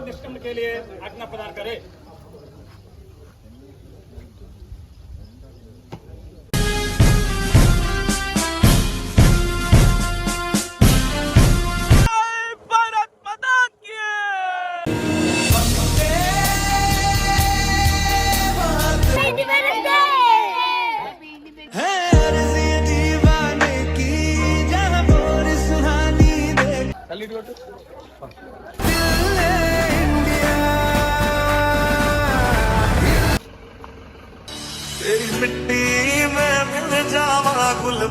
और डिस्कम के लिए आज्ञा प्रदान करें।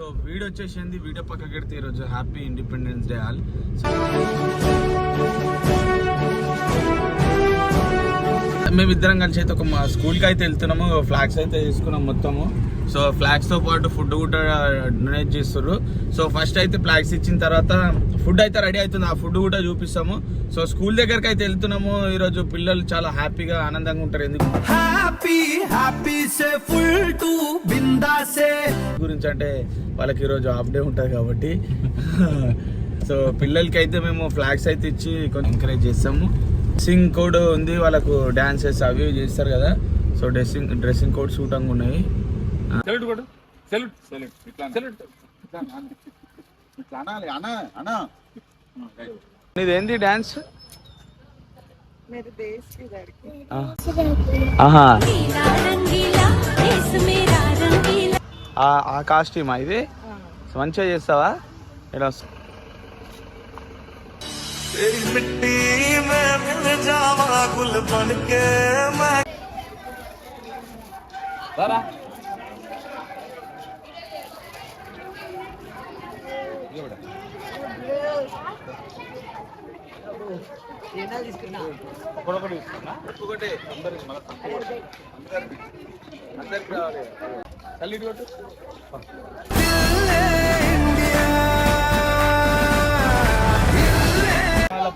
సో వీడియో వచ్చేసింది వీడియో పక్కకి పెడితే ఈరోజు హ్యాపీ ఇండిపెండెన్స్ డే ఆల్ మేమిద్దరం కలిసి అయితే ఒక మా స్కూల్కి అయితే వెళ్తున్నాము ఫ్లాగ్స్ అయితే తీసుకున్నాం మొత్తము. సో ఫ్లాగ్స్తో పాటు ఫుడ్ కూడా డొనేట్ చేస్తారు సో ఫస్ట్ అయితే ఫ్లాగ్స్ ఇచ్చిన తర్వాత ఫుడ్ అయితే రెడీ అవుతుంది. ఆ ఫుడ్ కూడా చూపిస్తాము. సో స్కూల్ దగ్గరికి అయితే వెళ్తున్నాము. ఈరోజు పిల్లలు చాలా హ్యాపీగా ఆనందంగా ఉంటారు. ఎందుకు? హ్యాపీ హ్యాపీ సే ఫుల్ టు గురించి అంటే వాళ్ళకి ఈరోజు హాఫ్ డే ఉంటుంది కాబట్టి. సో పిల్లలకి అయితే మేము ఫ్లాగ్స్ అయితే ఇచ్చి కొంచెం ఎంకరేజ్ చేస్తాము. డ్రెస్సింగ్ కోడ్ ఉంది. వాళ్ళకు డాన్సెస్ అవి చేస్తారు కదా. సో డ్రెస్సింగ్ డ్రెస్సింగ్ కోడ్ సూటంగా ఉన్నాయి. సెల్యూట్ కొడు సెల్యూట్ సెల్యూట్ సెల్యూట్ అనాలి. అనా అనా. డాన్స్ ఆ. కాస్ట్యూమా ఇది? మంచిగా చేస్తావా? ఇలా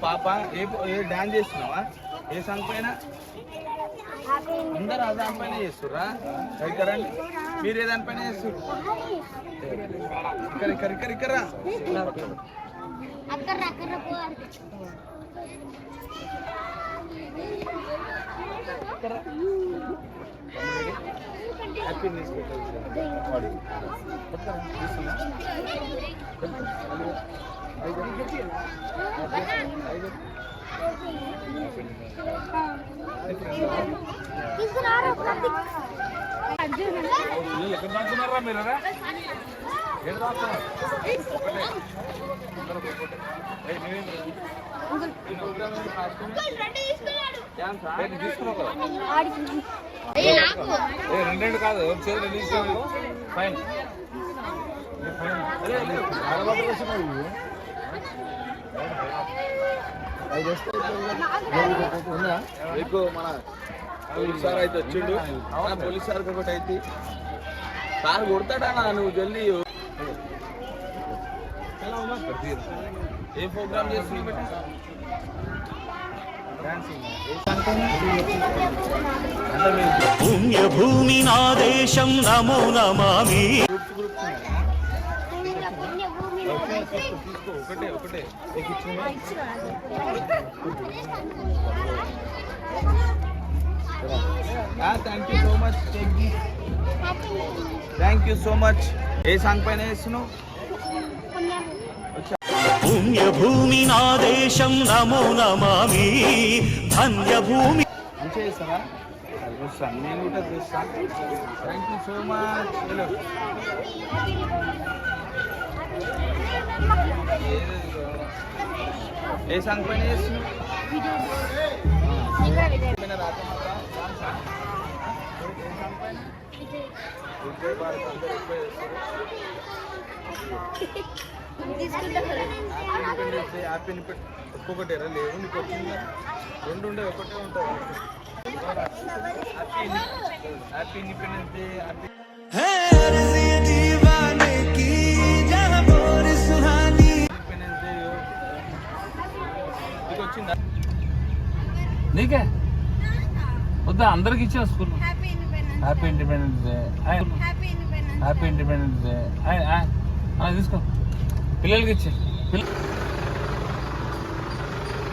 పాప ఏ డాన్స్ చేస్తున్నావా? ఏ సాంగ్ పైన? అందరు ఆ దాని పైన చేస్తుర్రా? మీరు ఏ దానిపైన చేస్తారు ఇక్కడ ఇక్కడ ఇక్కడ ఇక్కడ రా. అక్కడ అక్కడ హ్యాపీ న్యూస్ పెట్టాలి పిల్లలు ఎక్కడ దాచున్నారా మీరు రా? ఏం రాస్తున్నారు ఏయ్, నువ్వేం రా? ఏయ్, నువ్వు తీసుకున్నావు రెండు రెండు కాదు ఫైన్. మీకు మన పోలీస్ సార్ అయితే వచ్చిండు. పోలీస్ సార్ ఒకటి అయితే. సార్ కొడతాడా నువ్వు జల్దీ ఏ ప్రోగ్రామ్ చేస్తున్నావు? బేటా పుణ్యభూమి నా దేశం నమో నమామి. ఒకటే ఒకటే thank you so much thank you so much A song పైన వేస్తున్నావు? పుణ్యభూమి నా దేశం నమో నమామి ధన్యభూమి మంచిగా చేస్తారా అది చూస్తాను నేను కూడా చూస్తాను thank you so much hello A song పైన చేస్తున్నావు పైన రాజమాత డాన్సా? ఏ సాంగ్ పైన విజయ్ భారత్ అందరూ ఎక్కువ చేస్తారు యాపిల్ ఒక్కొక్కటి ఎర్ర లేవు నీకు? వచ్చింది రెండు ఉండే ఒకటే ఉంటుంది హ్యాపీ ఇండిపెండెన్స్ డే నీకే వద్దా అందరికి ఇచ్చావు school happy independence day happy independence day happy independence day తీసుకో. పిల్లలకి ఇచ్చే.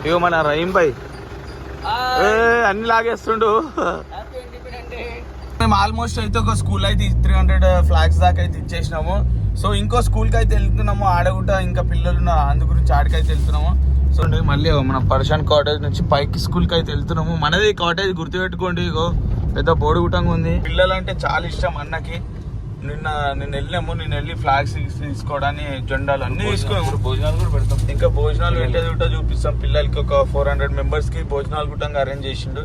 ఇగో మన రహీం భాయ్ అన్ని లాగేస్తుండు. మేము ఆల్మోస్ట్ అయితే ఒక స్కూల్ అయితే త్రీ హండ్రెడ్ ఫ్లాగ్స్ దాకా అయితే ఇచ్చేసినాము. సో ఇంకో స్కూల్కి అయితే వెళ్తున్నాము ఆడగుట ఇంకా పిల్లలు అందు గురించి ఆడికైతే వెళ్తున్నాము. సో మళ్ళీ మన పర్షాన్ కాటేజ్ నుంచి పైకి స్కూల్కి అయితే వెళ్తున్నాము. మనది కాటేజ్ గుర్తుపెట్టుకోండి ఇగో. పెద్ద బోడుగుటంగా ఉంది. పిల్లలు అంటే చాలా ఇష్టం అన్నకి. నిన్న నిన్న వెళ్ళినాము నిన్న వెళ్ళి ఫ్లాగ్స్ తీసుకోవడానికి జెండాలు అన్ని తీసుకున్నాము భోజనాలు కూడా పెడతాం. ఇంకా భోజనాలు పెట్టేది కూడా చూపిస్తాం. పిల్లలకి ఒక ఫోర్ హండ్రెడ్ మెంబర్స్కి భోజనాలు కూడా అరేంజ్ చేసిండు.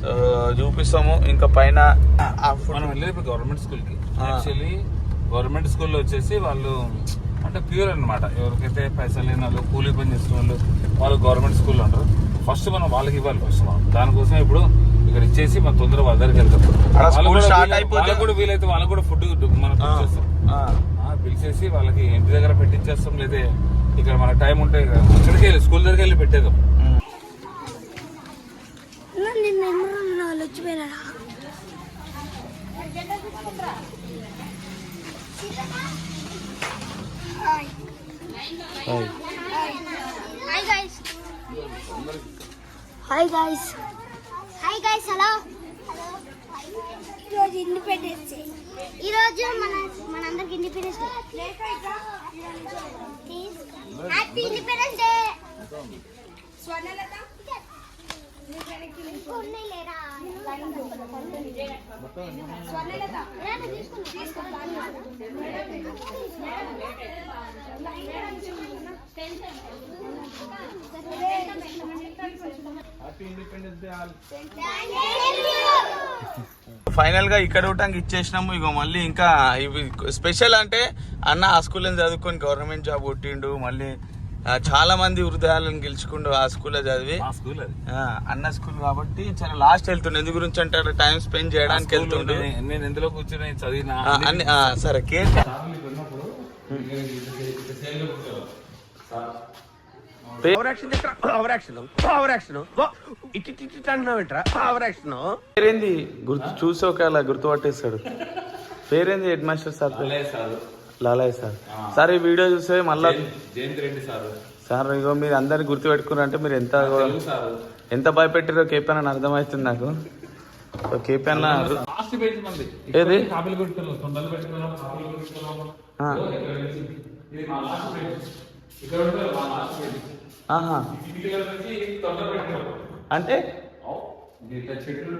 సో చూపిస్తాము. ఇంకా పైన మనం వెళ్ళేది గవర్నమెంట్ స్కూల్కి. యాక్చువల్లీ గవర్నమెంట్ స్కూల్లో వచ్చేసి వాళ్ళు అంటే ప్యూర్ అన్నమాట. ఎవరికైతే పైసలు లేని వాళ్ళు కూలీ పని చేస్తున్న వాళ్ళు వాళ్ళు గవర్నమెంట్ స్కూల్లో ఉంటారు ఫస్ట్ మనం వాళ్ళకి ఇవ్వాలి ఫస్ట్ మనం. దానికోసం ఇప్పుడు ఇక్కడ ఇచ్చేసి మన తొందరగా వాళ్ళ దగ్గరికి వెళ్తాం. వాళ్ళకు కూడా వీలైతే వాళ్ళకు కూడా ఫుడ్ మనం పిలిచేసి వాళ్ళకి ఇంటి దగ్గర పెట్టించేస్తాం లేదా ఇక్కడ మన టైం ఉంటే అక్కడికి వెళ్ళి స్కూల్ దగ్గరికి వెళ్ళి వచ్చిపోయినారా hi guys hi guys guys hello ఈరోజు ఇండిపెండెన్స్ డే. ఈరోజు మన మనందరికి independence day. Happy independence day Swarnalatha. లేరా? స్వర్ణలత ఇక్కడ ఉండటానికి ఇచ్చేసినాము ఇగో మళ్ళీ ఇంకా ఇవి స్పెషల్ అంటే అన్న ఆ స్కూల్లో చదువుకొని గవర్నమెంట్ జాబ్ కొట్టిండు మళ్ళీ చాలా మంది హృదయాలను గెలుచుకుండు ఆ స్కూల్లో చదివి. స్కూల్ అది. ఆ, అన్న స్కూల్ కాబట్టి చాలా లాస్ట్ వెళ్తుండే. ఎందు గురించి అంటే టైం స్పెండ్ చేయడానికి వెళ్తుండే. నేను- ఎందులో కూర్చొని చదివిన? సరే కేర్ పేరేంది? గుర్తు చూసి ఒక అలా గుర్తుపట్టేస్తాడు. పేరేంది headmaster sir? Sir. Lalayya sir. Sir ఈ వీడియో చూస్తే మళ్ళా జయంత్ రెడ్డి సార్. సార్ ఇగో మీరు అందరు గుర్తు పెట్టుకున్నారు అంటే మీరు ఎంత ఎంత భయపెట్టారో కేపీ అని అర్థమవుతుంది నాకు. సో కేపీ అన్న లాస్ట్ పేజ్ మంది. ఏది? పెట్టుకున్నాం తొండలు పెట్టుకున్నాం కాపీలు పెట్టుకున్నాం ఆ, ఇది మా లాస్ట్ పేజ్ ఇక్కడ ఉంటుంది మా లాస్ట్ పేజ్ ఆహా ఇక్కడ నుంచి తొండలు పెట్టుకున్నాం అంటే ఇట్లా చెట్లు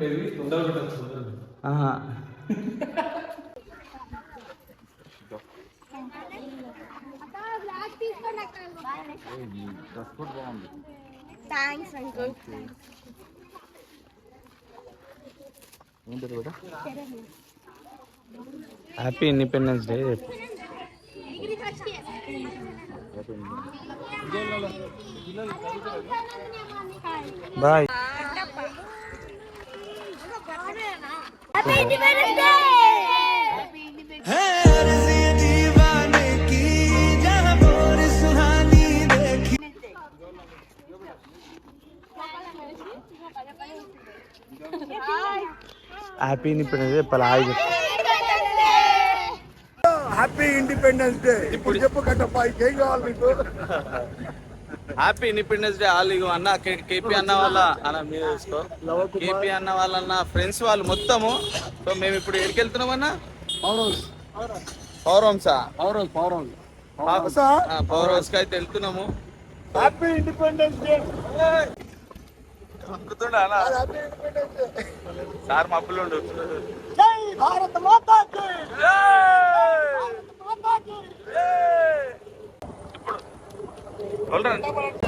ఉండేవి తొందరలు పెట్టచ్చు ఆహా thanks uncle happy independence day bye happy independence day happy independence day చెప్పాలి? హాయ్ చెప్పు. హ్యాపీ ఇండిపెండెన్స్ డే ఇప్పుడు చెప్పు కట్టప్ప ఇంకేం కావాలి మీకు హ్యాపీ ఇండిపెండెన్స్ డే ఆల్ ఇగో అన్న కే- కేపీ అన్న వాళ్ళ అన్న మీరు చూసుకో. కేపీ అన్న వాళ్ళ ఫ్రెండ్స్ వాళ్ళు మొత్తము. సో మేము ఇప్పుడు ఎక్కడికి వెళ్తున్నాం అన్న? పవర్ హోమ్సా పవర్ హౌస్కి అయితే వెళ్తున్నాము. హ్యాపీ ఇండిపెండెన్స్ డే సార్ మబ్బులుండు జై భారత్ మాతాకి.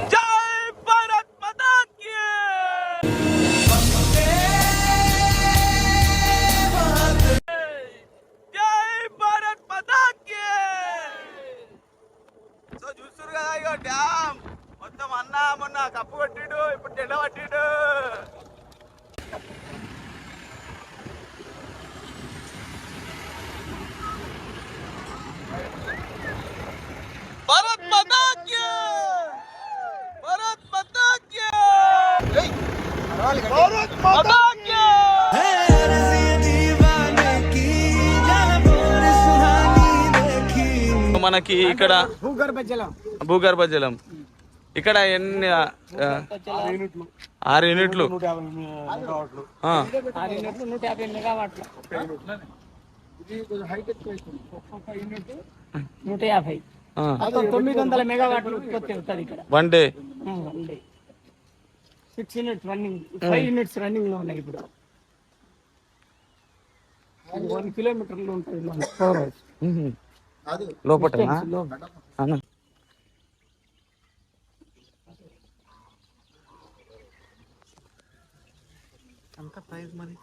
జై మనకి ఇక్కడ భూగర్భ జలం. ఇక్కడ ఎన్ని ఆరు యూనిట్లు. నూట యాభై తొమ్మిది వందల మెగావాట్లు ఉత్పత్తి అవుతుంది ఇక్కడ. One day. Six units running five units రన్నింగ్లో ఉన్నాయి ఇప్పుడు. వన్ కిలోమీటర్లు ఉంటుంది ఫోర్ అవర్స్ లోపల ప్రైస్ మరి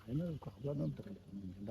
అయినా ఒక అవ్వాలంటారు ఎండ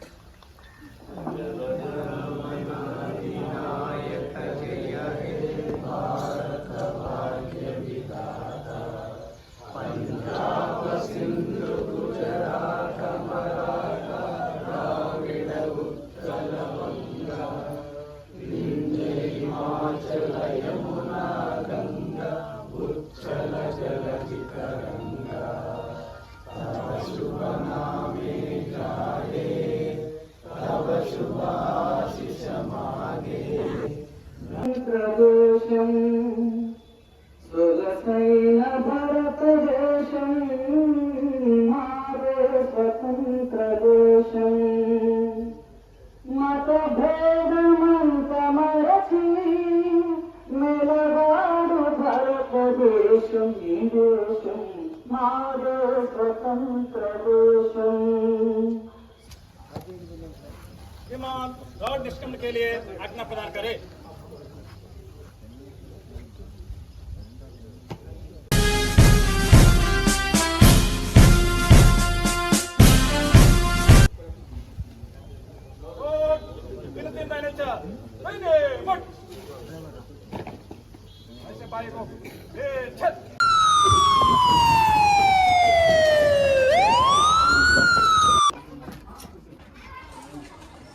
प्रदेशं सुलसैन भरतदेशं मारे स्वतन्त्रदेशं मतभेदमन्तमरचि मिलवाडु भरतदेशं देशं मारे स्वतन्त्रदेशम् దేశం रोड निष्कम के लिए आज्ञा प्रदान करें।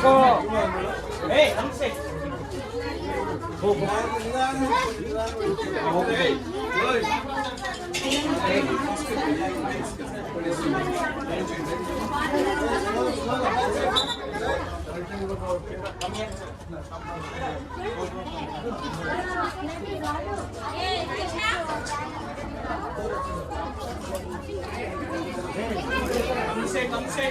ko. Hey, ang sick. Go. Go. कम से कम से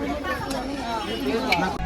别走！